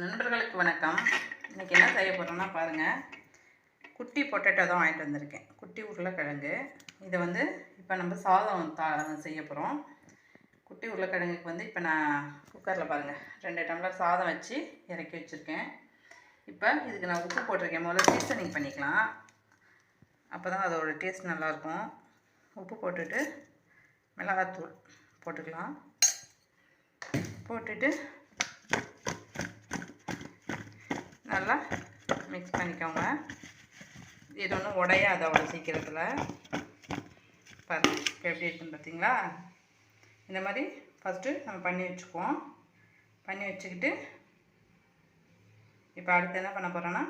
நண்பர்களுக்கு வணக்கம். இன்றைக்கி என்ன செய்ய போகிறோம்னா பாருங்கள் குட்டி பொட்டேட்டோ தான் வாங்கிட்டு வந்திருக்கேன். குட்டி உருளைக்கிழங்கு. இதை வந்து இப்போ நம்ம சாதம் தா செய்ய போகிறோம் குட்டி உருளைக்கிழங்குக்கு வந்து இப்போ நான் குக்கரில் பாருங்கள் ரெண்டு டம்ளர் சாதம் வச்சு இறக்கி வச்சுருக்கேன். இப்போ இதுக்கு நான் உப்பு போட்டிருக்கேன். முதல்ல சீசனிங் பண்ணிக்கலாம். அப்போ தான் அதோட டேஸ்ட் நல்லாயிருக்கும். உப்பு போட்டுட்டு மிளகாத்தூள் போட்டுக்கலாம். போட்டுட்டு நல்லா மிக்ஸ் பண்ணிக்கோங்க. இது ஒன்றும் உடையாது அவ்வளோ சீக்கிரத்தில். பாருங்கள் இப்போ எப்படி இருக்குன்னு பார்த்தீங்களா இந்த மாதிரி ஃபஸ்ட்டு நம்ம பண்ணி வச்சுக்குவோம். பண்ணி வச்சுக்கிட்டு இப்போ அடுத்து என்ன பண்ண போகிறோன்னா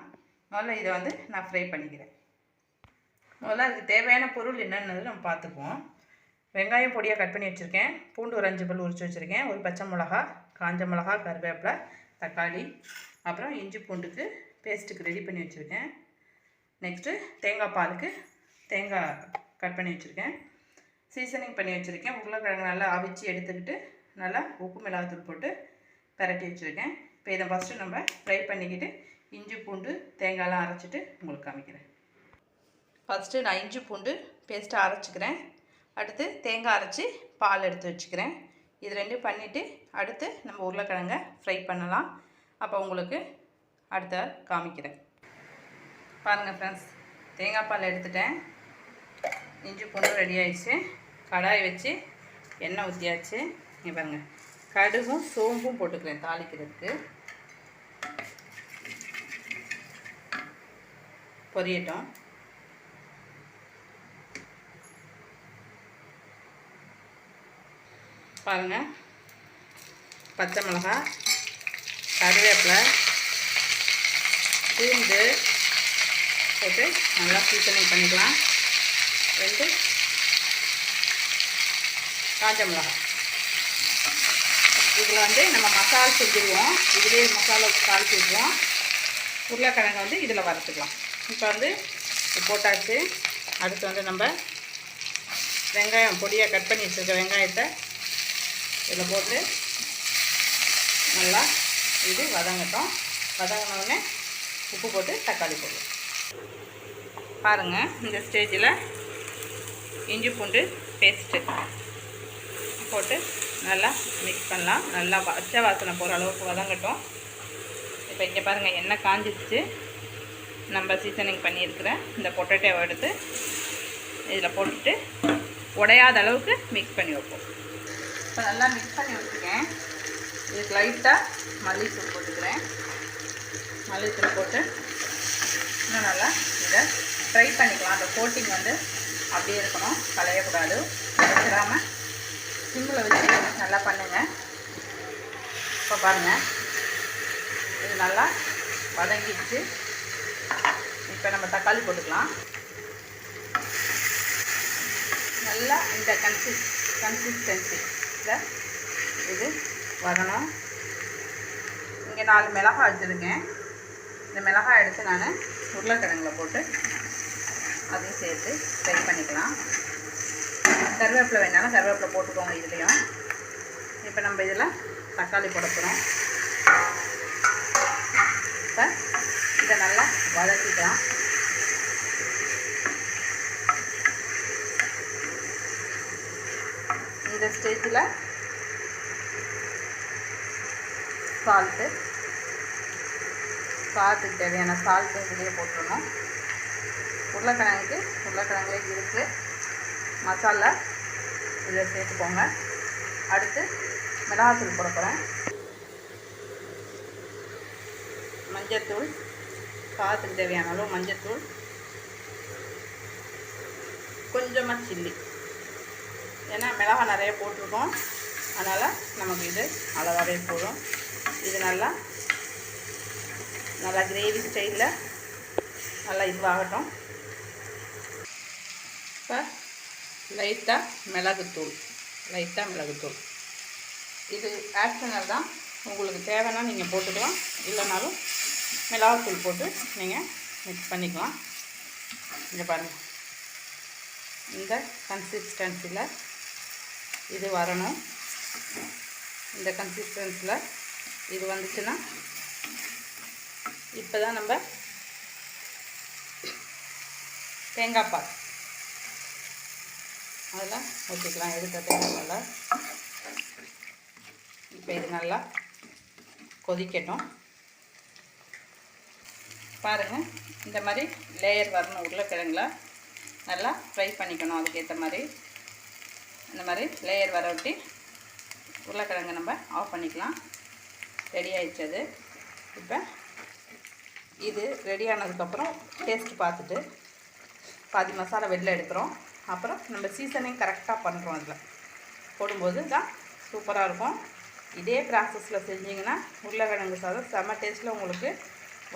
முதல்ல இதை வந்து நான் ஃப்ரை பண்ணிக்கிறேன். முதல்ல அதுக்கு தேவையான பொருள் என்னென்னது நம்ம பார்த்துக்குவோம். வெங்காயம் பொடியாக கட் பண்ணி வச்சுருக்கேன். பூண்டு ஒரு அஞ்சு பல் உரிச்சு வச்சுருக்கேன். ஒரு பச்சை மிளகா காஞ்ச மிளகா கருவேப்பிலை தக்காளி அப்புறம் இஞ்சி பூண்டுக்கு பேஸ்ட்டுக்கு ரெடி பண்ணி வச்சுருக்கேன். நெக்ஸ்ட்டு தேங்காய் பாலுக்கு தேங்காய் கட் பண்ணி வச்சுருக்கேன். சீசனிங் பண்ணி வச்சுருக்கேன். உருளைக்கிழங்கு நல்லா அவிச்சு எடுத்துக்கிட்டு நல்லா உப்பு மிளகாத்தூள் போட்டு பிரட்டி வச்சுருக்கேன். இப்போ இதை ஃபஸ்ட்டு நம்ம ஃப்ரை பண்ணிக்கிட்டு இஞ்சி பூண்டு தேங்காயெலாம் அரைச்சிட்டு உங்களுக்கு காமிக்கிறேன். ஃபஸ்ட்டு நான் இஞ்சி பூண்டு பேஸ்ட்டாக அரைச்சிக்கிறேன். அடுத்து தேங்காய் அரைச்சி பால் எடுத்து வச்சுக்கிறேன். இது ரெண்டும் பண்ணிவிட்டு அடுத்து நம்ம உருளைக்கிழங்கை ஃப்ரை பண்ணலாம். அப்போ உங்களுக்கு அடுத்த காமிக்கிறேன். பாருங்கள் ஃப்ரெண்ட்ஸ் தேங்காய் பால் எடுத்துட்டேன். இஞ்சி பூண்டு ரெடி ஆயிடுச்சு. கடாய் வச்சு எண்ணெய் ஊற்றியாச்சு இங்கே பாருங்கள் கடுகும் சோம்பும் போட்டுக்கிறேன் தாளிக்கிறதுக்கு. பொரியட்டும். பாருங்கள் பச்சை மிளகாய் கருவேப்பிலை பூண்டு போட்டு நல்லா சீசனிங் பண்ணிக்கலாம். ரெண்டு காஞ்ச மிளகாய் இதில் வந்து நம்ம மசால் செஞ்சுருவோம். இதுலேயே மசாலா தாளிச்சு விட்டுருவோம். உருளைக்கிழங்கு வந்து இதில் வறுத்துக்கலாம். இப்போ வந்து போட்டாச்சு. அடுத்து வந்து நம்ம வெங்காயம் பொடியாக கட் பண்ணி வச்சுருக்க வெங்காயத்தை இதில் போட்டு நல்லா இது வதங்கட்டும். வதங்கினோடனே உப்பு போட்டு தக்காளி போடுவோம் பாருங்கள் இந்த ஸ்டேஜில் இஞ்சி பூண்டு பேஸ்ட்டு போட்டு நல்லா மிக்ஸ் பண்ணலாம். நல்லா பச்சை வாசனை போகிற அளவுக்கு வதங்கட்டும். இப்போ இங்கே பாருங்கள் எண்ணெய் காஞ்சிடுச்சு நம்ம சீசனிங் பண்ணியிருக்கிற இந்த பொட்டேட்டோவை எடுத்து இதில் போட்டுட்டு உடையாத அளவுக்கு மிக்ஸ் பண்ணி வைப்போம். இப்போ நல்லா மிக்ஸ் பண்ணி வச்சுருக்கேன். இதுக்கு லைட்டாக மல்லித்தூள் போட்டுக்கிறேன். மல்லித்தூள் போட்டு இன்னும் நல்லா இதை ஃப்ரை பண்ணிக்கலாம். அந்த கோட்டிங் வந்து அப்படியே இருக்கணும். களையக்கூடாது வச்சிடாமல் சிம்மில் வச்சு நல்லா பண்ணுங்கள் இப்போ பாருங்கள் இது நல்லா வதங்கிடுச்சு. இப்போ நம்ம தக்காளி போட்டுக்கலாம். நல்லா இந்த கன்சிஸ் கன்சிஸ்டன்சி இது வரணும் இங்கே நாலு மிளகாய் வச்சுருக்கேன். இந்த மிளகாய் எடுத்து நான் உருளைக்கிழங்குல போட்டு அதையும் சேர்த்து ஃப்ரை பண்ணிக்கலாம். கருவேப்பிலை வேணாலும் கருவேப்பிலை போட்டுக்கோங்க இதுலேயும். இப்போ நம்ம இதில் தக்காளி போட போகிறோம் இப்போ இதை நல்லா வதக்கிக்கலாம் இந்த ஸ்டேஜில் சால்ட்டு சாத்துக்கு தேவையான சால்ட்டு வெளியே போட்டுடணும் உருளைக்கிழங்குக்கு உருளைக்கிழங்குலே இருக்குது மசாலா இதில் சேர்த்துக்கோங்க அடுத்து மிளகாத்தூள் போட போகிறேன் மஞ்சத்தூள் சாத்துக்கு தேவையான அளவு மஞ்சத்தூள் கொஞ்சமாக சில்லி ஏன்னா மிளகாய் நிறைய போட்டிருக்கோம். அதனால் நமக்கு இது அளவாகவே போதும். இது நல்லா நல்லா கிரேவி ஸ்டைலில் நல்லா இதுவாகட்டும். இப்போ லைட்டாக மிளகுத்தூள் லைட்டாக மிளகுத்தூள். இது ஆப்ஷனல் தான். உங்களுக்கு தேவைன்னா நீங்கள் போட்டுக்கலாம். இல்லைனாலும் மிளகாத்தூள் போட்டு நீங்கள் மிக்ஸ் பண்ணிக்கலாம். இங்கே பாருங்கள் இந்த கன்சிஸ்டன்சியில் இது வரணும். இந்த கன்சிஸ்டன்ஸில் இது வந்துச்சுன்னா இப்போ தான் நம்ம தேங்காய் பால். அதில் ஊற்றிக்கலாம் எடுத்த தேங்காய் பால். இப்போ இது நல்லா கொதிக்கட்டும். பாருங்கள் இந்த மாதிரி லேயர் வரணும். உருளைக்கிழங்குல நல்லா ஃப்ரை பண்ணிக்கணும். அதுக்கேற்ற மாதிரி. இந்த மாதிரி லேயர் வர ஒட்டி உருளைக்கிழங்கு நம்ம ஆஃப் பண்ணிக்கலாம். ரெடி ஆயிடுச்சு அது. இப்போ இது ரெடி ஆனதுக்கப்புறம் டேஸ்ட் பார்த்துட்டு பாதி மசாலா வெளில எடுக்கிறோம். அப்புறம் நம்ம சீசனிங் கரெக்டாக பண்ணுறோம் அதில். போடும்போது தான் சூப்பராக இருக்கும். இதே ப்ராசஸில் செஞ்சிங்கன்னா உருளைக்கிழங்கு சாதம் செம்ம டேஸ்ட்டில் உங்களுக்கு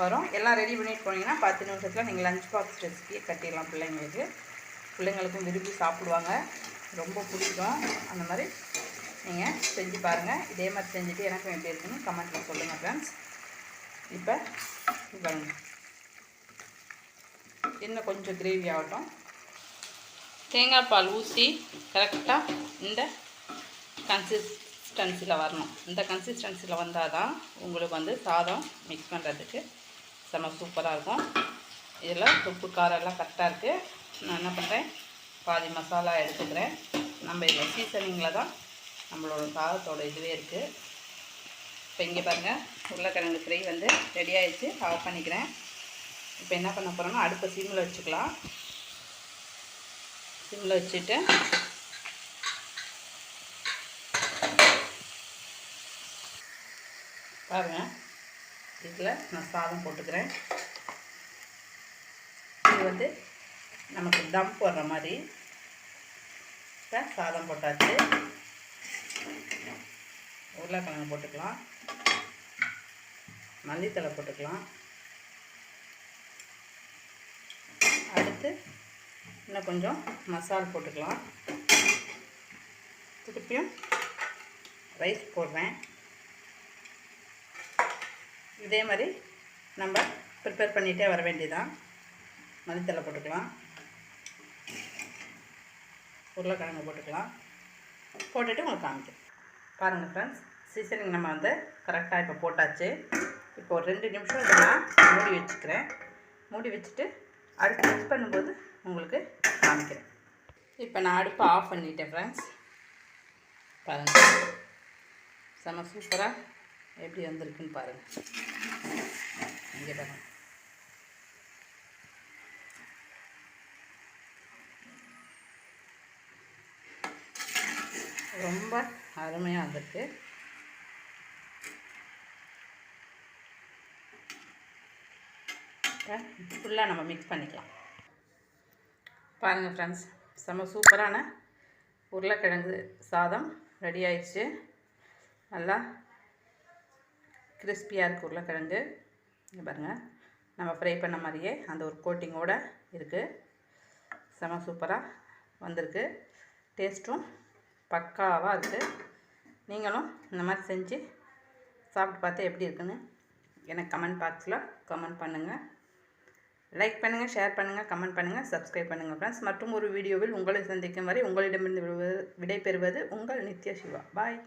வரும். எல்லாம் ரெடி பண்ணிட்டு போனீங்கன்னா பத்து நிமிஷத்தில் நீங்கள் லஞ்ச் பாக்ஸ் ரெசிபியை கட்டிடலாம் பிள்ளைங்களுக்கு. பிள்ளைங்களுக்கும் விரும்பி சாப்பிடுவாங்க. ரொம்ப பிடிக்கும். அந்த மாதிரி நீங்கள் செஞ்சு பாருங்கள் இதே மாதிரி செஞ்சுட்டு எனக்கும் எப்படி இருக்குன்னு கமெண்ட்டில் சொல்லுங்கள் ஃப்ரெண்ட்ஸ் இப்போ பாருங்க. இன்னும் கொஞ்சம் கிரேவி ஆகட்டும். தேங்காய் பால் ஊற்றி கரெக்டாக இந்த கன்சிஸ்டன்சியில் வரணும். இந்த கன்சிஸ்டன்சியில் வந்தால் தான் உங்களுக்கு வந்து சாதம் மிக்ஸ் பண்ணுறதுக்கு செம்ம சூப்பராக இருக்கும். இதில் உப்பு காரம் எல்லாம் கரெக்டாக இருக்குது நான் என்ன பண்ணுறேன் பாதி மசாலா எடுத்துக்கிறேன். நம்ம இதில் சீசனிங்கில் தான் நம்மளோட சாதத்தோட இதுவே இருக்குது இப்போ இங்கே பாருங்கள் உருளைக்கிழங்கு ஃப்ரை வந்து ரெடி ஆகிடுச்சு ஆஃப் பண்ணிக்கிறேன். இப்போ என்ன பண்ண போகிறோன்னா அடுப்பை சிம்மில் வச்சுக்கலாம். சிம்மில் வச்சுட்டு பாருங்கள் இதில் நான் சாதம் போட்டுக்கிறேன். இது வந்து நமக்கு தம் போடுற மாதிரி. இப்போ சாதம் போட்டாச்சு. உருளைக்கிழங்கு போட்டுக்கலாம். மல்லித்தலை போட்டுக்கலாம். அடுத்து இன்னும் கொஞ்சம் மசால் போட்டுக்கலாம். திருப்பியும் ரைஸ் போடுறேன். இதே மாதிரி நம்ம ப்ரிப்பேர் பண்ணிகிட்டே வர வேண்டியதான் மல்லித்தலை போட்டுக்கலாம். உருளைக்கிழங்கு போட்டுக்கலாம். போட்டுட்டு உங்களுக்கு காமிக்கிறேன். பாருங்கள் ஃப்ரெண்ட்ஸ் சீசனிங் நம்ம வந்து கரெக்டாக இப்போ போட்டாச்சு. இப்போ ஒரு ரெண்டு நிமிஷம் இதை நான் மூடி வச்சுக்கிறேன். மூடி வச்சுட்டு அடுத்து மிக்ஸ் பண்ணும்போது உங்களுக்கு காமிக்கிறேன். இப்போ நான் அடுப்பை ஆஃப் பண்ணிட்டேன் ஃப்ரெண்ட்ஸ் பாருங்கள் செம சூப்பராக எப்படி வந்திருக்குன்னு பாருங்கள் இங்கே பாருங்கள் ரொம்ப அருமையாக வந்திருக்கு. ஃபுல்லாக நம்ம மிக்ஸ் பண்ணிக்கலாம். பாருங்கள் ஃப்ரெண்ட்ஸ் செம்ம சூப்பரான உருளைக்கிழங்கு சாதம் ரெடி ஆயிடுச்சு. நல்லா கிறிஸ்பியாக இருக்குது உருளைக்கிழங்கு. இங்கே பாருங்கள் நம்ம ஃப்ரை பண்ண மாதிரியே அந்த ஒரு கோட்டிங்கோடு இருக்குது செம சூப்பராக வந்திருக்கு. டேஸ்ட்டும் பக்காவாக இருக்குது நீங்களும் இந்த மாதிரி செஞ்சு சாப்பிட்டு பார்த்து எப்படி இருக்குன்னு எனக்கு கமெண்ட் பாக்ஸில் கமெண்ட் பண்ணுங்கள் லைக் பண்ணுங்கள் ஷேர் பண்ணுங்கள் கமெண்ட் பண்ணுங்கள் சப்ஸ்கிரைப் பண்ணுங்கள் ஃப்ரெண்ட்ஸ் மற்றும் ஒரு வீடியோவில் உங்களை சந்திக்கும் வரை உங்களிடமிருந்து விடைபெறுவது உங்கள் நித்ய சிவா. பாய்